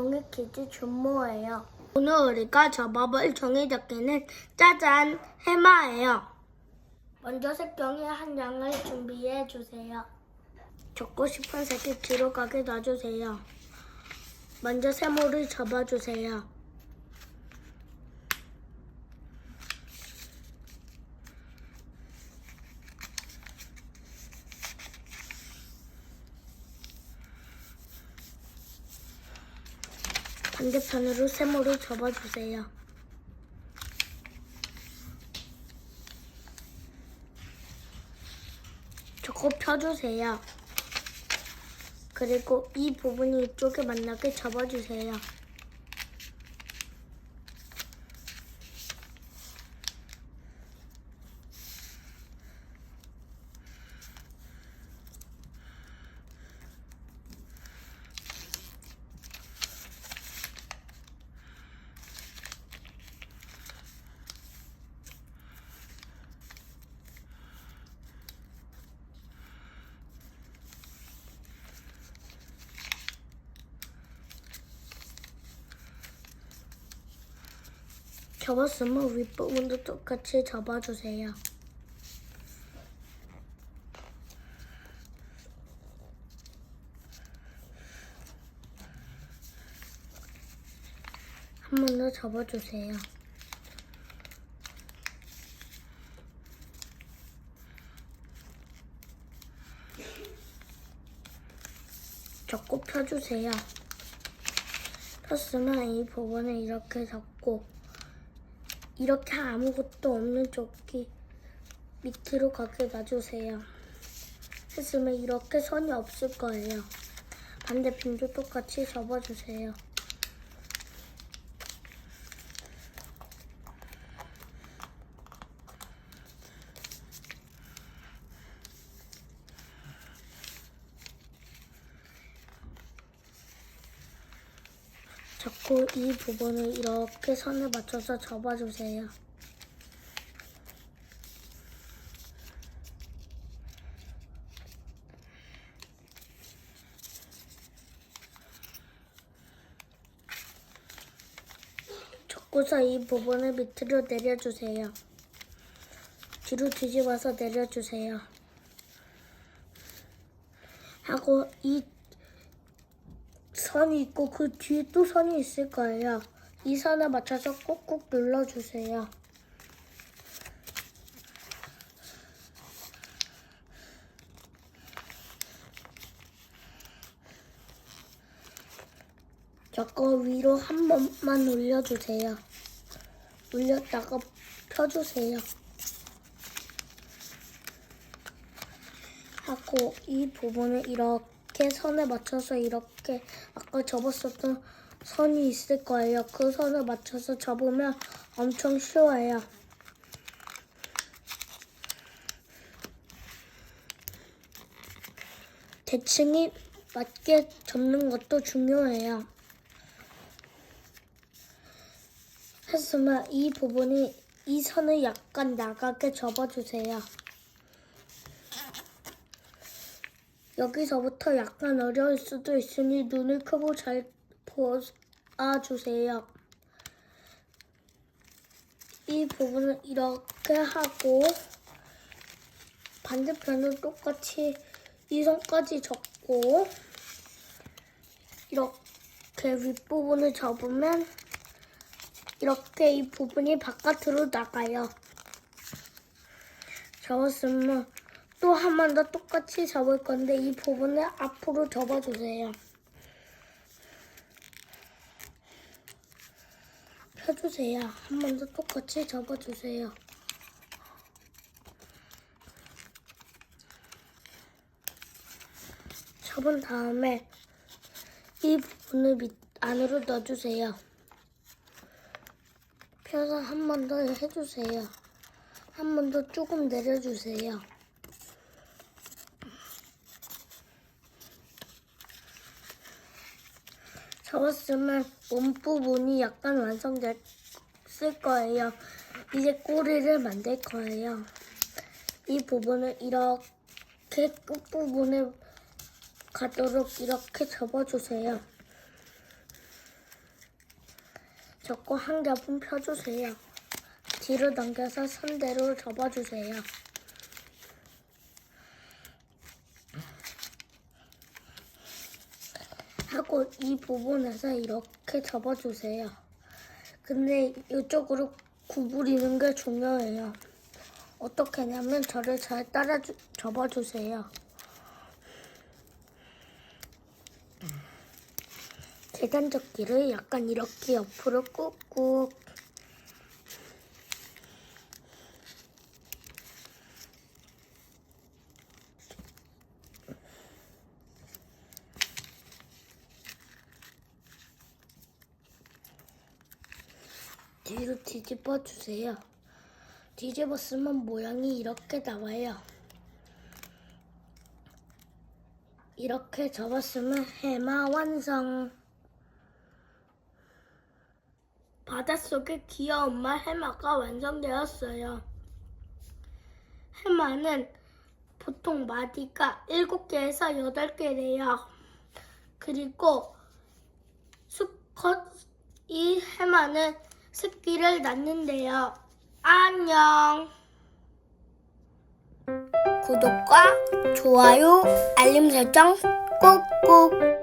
종이 퀴즈 준모예요. 오늘 우리가 접어볼 종이 접기는 짜잔 해마예요. 먼저 색종이 한 장을 준비해 주세요. 접고 싶은 색이 뒤로 가게 놔주세요. 먼저 세모를 접어주세요. 반대편으로 세모를 접어주세요. 저거 펴주세요. 그리고 이 부분이 이쪽에 만나게 접어주세요. 접었으면 윗부분도 똑같이 접어주세요. 한 번 더 접어주세요. 접고 펴주세요. 폈으면 이 부분을 이렇게 잡고 이렇게 아무것도 없는 조끼 밑으로 가게 놔주세요. 했으면 이렇게 선이 없을 거예요. 반대편도 똑같이 접어주세요. 자꾸 이 부분을 이렇게 선을 맞춰서 접어주세요. 접고서 이 부분을 밑으로 내려주세요. 뒤로 뒤집어서 내려주세요. 하고 이 선이 있고 그 뒤에 또 선이 있을 거예요. 이 선에 맞춰서 꾹꾹 눌러주세요. 저거 위로 한 번만 올려주세요. 올렸다가 펴주세요. 하고 이 부분을 이렇게 선에 맞춰서 이렇게 아까 접었었던 선이 있을 거예요. 그 선을 맞춰서 접으면 엄청 쉬워요. 대칭이 맞게 접는 것도 중요해요. 했으면 이 부분이 이 선을 약간 나가게 접어주세요. 여기서부터 약간 어려울 수도 있으니 눈을 크고 잘 보아주세요. 이 부분을 이렇게 하고 반대편은 똑같이 이 선까지 접고 이렇게 윗부분을 접으면 이렇게 이 부분이 바깥으로 나가요. 접었으면 또 한 번 더 똑같이 접을 건데 이 부분을 앞으로 접어주세요. 펴주세요. 한 번 더 똑같이 접어주세요. 접은 다음에 이 부분을 밑 안으로 넣어주세요. 펴서 한 번 더 해주세요. 한 번 더 조금 내려주세요. 접었으면 몸 부분이 약간 완성됐을 거예요. 이제 꼬리를 만들 거예요. 이 부분을 이렇게 끝부분에 가도록 이렇게 접어주세요. 접고 한 겹은 펴주세요. 뒤로 넘겨서 선대로 접어주세요. 이 부분에서 이렇게 접어주세요. 근데 이쪽으로 구부리는 게 중요해요. 어떻게 하냐면 저를 잘 따라 주, 접어주세요. 계단접기를 약간 이렇게 옆으로 꾹꾹 뒤로 뒤집어 주세요. 뒤집었으면 모양이 이렇게 나와요. 이렇게 접었으면 해마 완성. 바닷속에 귀여운 말 해마가 완성되었어요. 해마는 보통 마디가 7개에서 8개래요. 그리고 수컷 이 해마는 새끼를 낳는데요. 안녕. 구독과 좋아요, 알림 설정 꾹꾹.